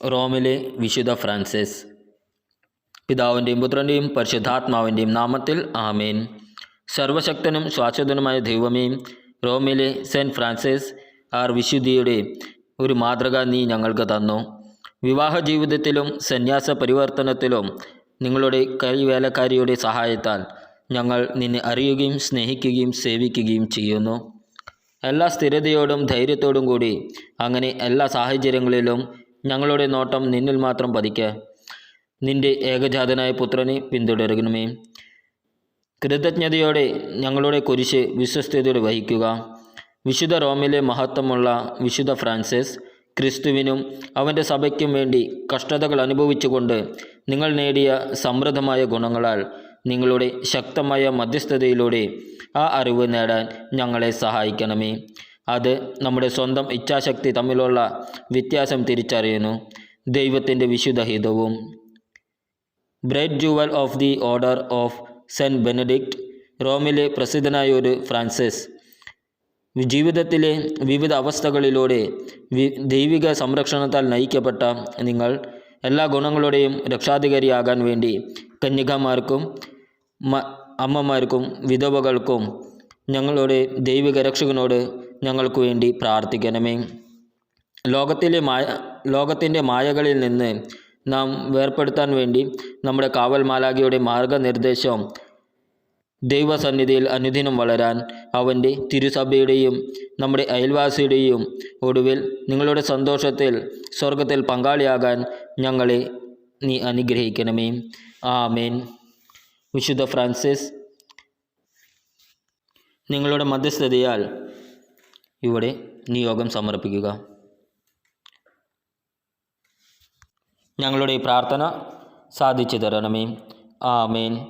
റോമിലെ വിശുദ്ധ ഫ്രാൻസിസ്. പിതാവിന്റെയും പുത്രന്റെയും പരിശുദ്ധാത്മാവിന്റെയും നാമത്തിൽ ആമേൻ. സർവശക്തനും ശാശ്വതനുമായ ദൈവമേ റോമിലെ സെന്റ് ഫ്രാൻസിസ് ആർ വിശുദ്ധിയുടെ ഒരു മാതൃക നീ ഞങ്ങൾക്ക് തന്നു. വിവാഹ ജീവിതത്തിലും സന്യാസ പരിവർത്തനത്തിലും നിങ്ങളുടെ കൈവേലക്കാരിയുടെ സഹായത്താൽ ഞങ്ങൾ നിന്നെ അറിയുകയും സ്നേഹിക്കുകയും സേവിക്കുകയും ചെയ്യുന്നു. എല്ലാ സ്ഥിരതയോടും ധൈര്യത്തോടും കൂടി അങ്ങനെ എല്ലാ സാഹചര്യങ്ങളിലും ഞങ്ങളുടെ നോട്ടം നിന്നിൽ മാത്രം പതിക്ക. നിന്റെ ഏകജാതനായ പുത്രനെ പിന്തുടരണമേ കൃതജ്ഞതയോടെ ഞങ്ങളുടെ കുരിശ് വിശ്വസ്തയോടെ വഹിക്കുക. വിശുദ്ധ റോമിലെ മഹത്വമുള്ള വിശുദ്ധ ഫ്രാൻസിസ് ക്രിസ്തുവിനും അവന്റെ സഭയ്ക്കും വേണ്ടി കഷ്ടതകൾ അനുഭവിച്ചുകൊണ്ട് നിങ്ങൾ നേടിയ സമൃദ്ധമായ ഗുണങ്ങളാൽ നിങ്ങളുടെ ശക്തമായ മധ്യസ്ഥതയിലൂടെ ആ അറിവ് നേടാൻ ഞങ്ങളെ സഹായിക്കണമേ. അത് നമ്മുടെ സ്വന്തം ഇച്ഛാശക്തി തമ്മിലുള്ള വ്യത്യാസം തിരിച്ചറിയുന്നു. ദൈവത്തിന്റെ വിശുദ്ധ ഹിതവും bright jewel of the Order of Saint Benedict റോമിലെ പ്രസിദ്ധനായ ഒരു ഫ്രാൻസിസ്. ജീവിതത്തിലെ വിവിധ അവസ്ഥകളിലൂടെ ദൈവിക സംരക്ഷണത്താൽ നയിക്കപ്പെട്ട നിങ്ങൾ എല്ലാ ഗുണങ്ങളുടെയും രക്ഷാധികാരിയാകാൻ വേണ്ടി കന്യകമാർക്കും അമ്മമാർക്കും വിധവകൾക്കും ഞങ്ങളുടെ ദൈവിക രക്ഷകനോട് ഞങ്ങൾക്ക് വേണ്ടി പ്രാർത്ഥിക്കണമേ. ലോകത്തിലെ മായ ലോകത്തിന്റെ മായകളിൽ നിന്ന് നാം വേർപ്പെടുത്താൻ വേണ്ടി നമ്മുടെ കാവൽ മാലാഖിയുടെ മാർഗനിർദ്ദേശം ദൈവസന്നിധിയിൽ അനുദിനം വളരാൻ അവന്റെ തിരുസഭയുടെയും നമ്മുടെ അയൽവാസിയുടെയും ഒടുവിൽ നിങ്ങളുടെ സന്തോഷത്തിൽ സ്വർഗത്തിൽ പങ്കാളിയാകാൻ ഞങ്ങളെ നീ അനുഗ്രഹിക്കണമേ. ആമേൻ. വിശുദ്ധ ഫ്രാൻസിസ് നിങ്ങളുടെ മധ്യസ്ഥതയാൽ ഇവിടെ നിയോഗം സമർപ്പിക്കുക. ഞങ്ങളുടെ പ്രാർത്ഥന സാധിച്ചു തരണമേ. ആമേൻ.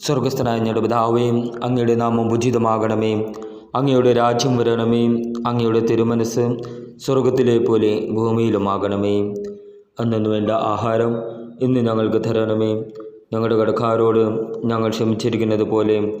സ്വർഗസ്ഥനായ ഞങ്ങളുടെ പിതാവേ അങ്ങയുടെ നാമം ഉചിതമാകണമേ. അങ്ങയുടെ രാജ്യം വരണമേ. അങ്ങയുടെ തിരുമനസ് സ്വർഗത്തിലെ പോലെ ഭൂമിയിലുമാകണമേ. അന്നു വേണ്ട ആഹാരം ഇന്ന് ഞങ്ങൾക്ക് തരണമേ. ഞങ്ങളുടെ കടക്കാരോട് ഞങ്ങൾ ക്ഷമിച്ചിരിക്കുന്നത് പോലെ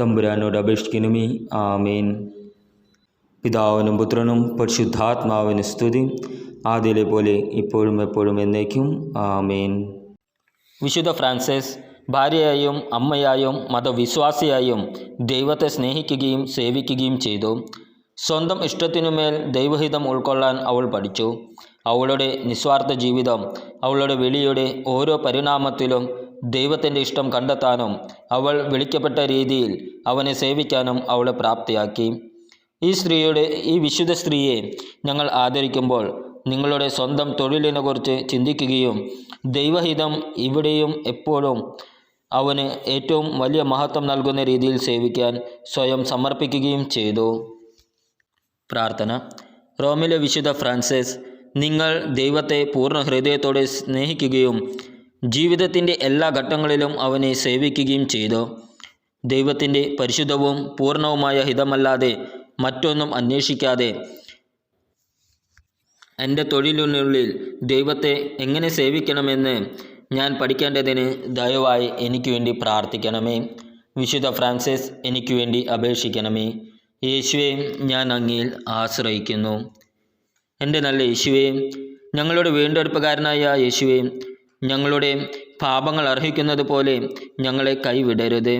തമ്പുരാനോട് അപേക്ഷിക്കണമേ. ആമേൻ. പിതാവിനും പുത്രനും പരിശുദ്ധാത്മാവിന് സ്തുതി. ആദ്യയിലെ പോലെ ഇപ്പോഴും എപ്പോഴും എന്നേക്കും. ആമേൻ. വിശുദ്ധ ഫ്രാൻസിസ് ഭാര്യയായും അമ്മയായും മതവിശ്വാസിയായും ദൈവത്തെ സ്നേഹിക്കുകയും സേവിക്കുകയും ചെയ്തു. സ്വന്തം ഇഷ്ടത്തിനുമേൽ ദൈവഹിതം ഉൾക്കൊള്ളാൻ അവൾ പഠിച്ചു. അവളുടെ നിസ്വാർത്ഥ ജീവിതം അവളുടെ വെളിയുടെ ഓരോ പരിണാമത്തിലും ദൈവത്തിന്റെ ഇഷ്ടം കണ്ടെത്താനും അവൾ വിളിക്കപ്പെട്ട രീതിയിൽ അവനെ സേവിക്കാനും അവളെ പ്രാപ്തിയാക്കി. ഈ സ്ത്രീയുടെ ഈ വിശുദ്ധ സ്ത്രീയെ ഞങ്ങൾ ആദരിക്കുമ്പോൾ നിങ്ങളുടെ സ്വന്തം തൊഴിലിനെക്കുറിച്ച് ചിന്തിക്കുകയും ദൈവഹിതം ഇവിടെയും എപ്പോഴും അവന് ഏറ്റവും വലിയ മഹത്വം നൽകുന്ന രീതിയിൽ സേവിക്കാൻ സ്വയം സമർപ്പിക്കുകയും ചെയ്തു. പ്രാർത്ഥന. റോമിലെ വിശുദ്ധ ഫ്രാൻസിസ് നിങ്ങൾ ദൈവത്തെ പൂർണ ഹൃദയത്തോടെ സ്നേഹിക്കുകയും ജീവിതത്തിന്റെ എല്ലാ ഘട്ടങ്ങളിലും അവനെ സേവിക്കുകയും ചെയ്തു. ദൈവത്തിന്റെ പരിശുദ്ധവും പൂർണവുമായ ഹിതമല്ലാതെ മറ്റൊന്നും അന്വേഷിക്കാതെ എന്റെ തൊഴിലിനുള്ളിൽ ദൈവത്തെ എങ്ങനെ സേവിക്കണമെന്ന് ഞാൻ പഠിക്കേണ്ടതിന് ദയവായി എനിക്ക് വേണ്ടി പ്രാർത്ഥിക്കണമേ. വിശുദ്ധ ഫ്രാൻസിസ് എനിക്ക് വേണ്ടി അപേക്ഷിക്കണമേ. യേശുവെ ഞാൻ അങ്ങിൽ ആശ്രയിക്കുന്നു. എന്റെ നല്ല യേശുവെ ഞങ്ങളുടെ വീണ്ടെടുപ്പുകാരനായ യേശുവെ ഞങ്ങളുടെ പാപങ്ങൾ അർഹിക്കുന്നത് പോലെ ഞങ്ങളെ കൈവിടരുത്.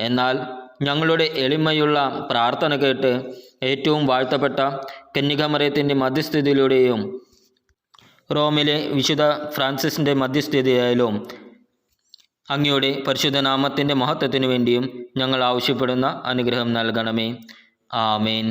എന്നാൽ ഞങ്ങളുടെ എളിമയുള്ള പ്രാർത്ഥന കേട്ട് ഏറ്റവും വാഴ്ത്തപ്പെട്ട കന്യകമറയത്തിന്റെ മധ്യസ്ഥിതിയിലൂടെയും റോമിലെ വിശുദ്ധ ഫ്രാൻസിസിന്റെ മധ്യസ്ഥിതിയായാലും അങ്ങയുടെ പരിശുദ്ധനാമത്തിന്റെ മഹത്വത്തിനു വേണ്ടിയും ഞങ്ങൾ ആവശ്യപ്പെടുന്ന അനുഗ്രഹം നൽകണമേ. ആമേൻ.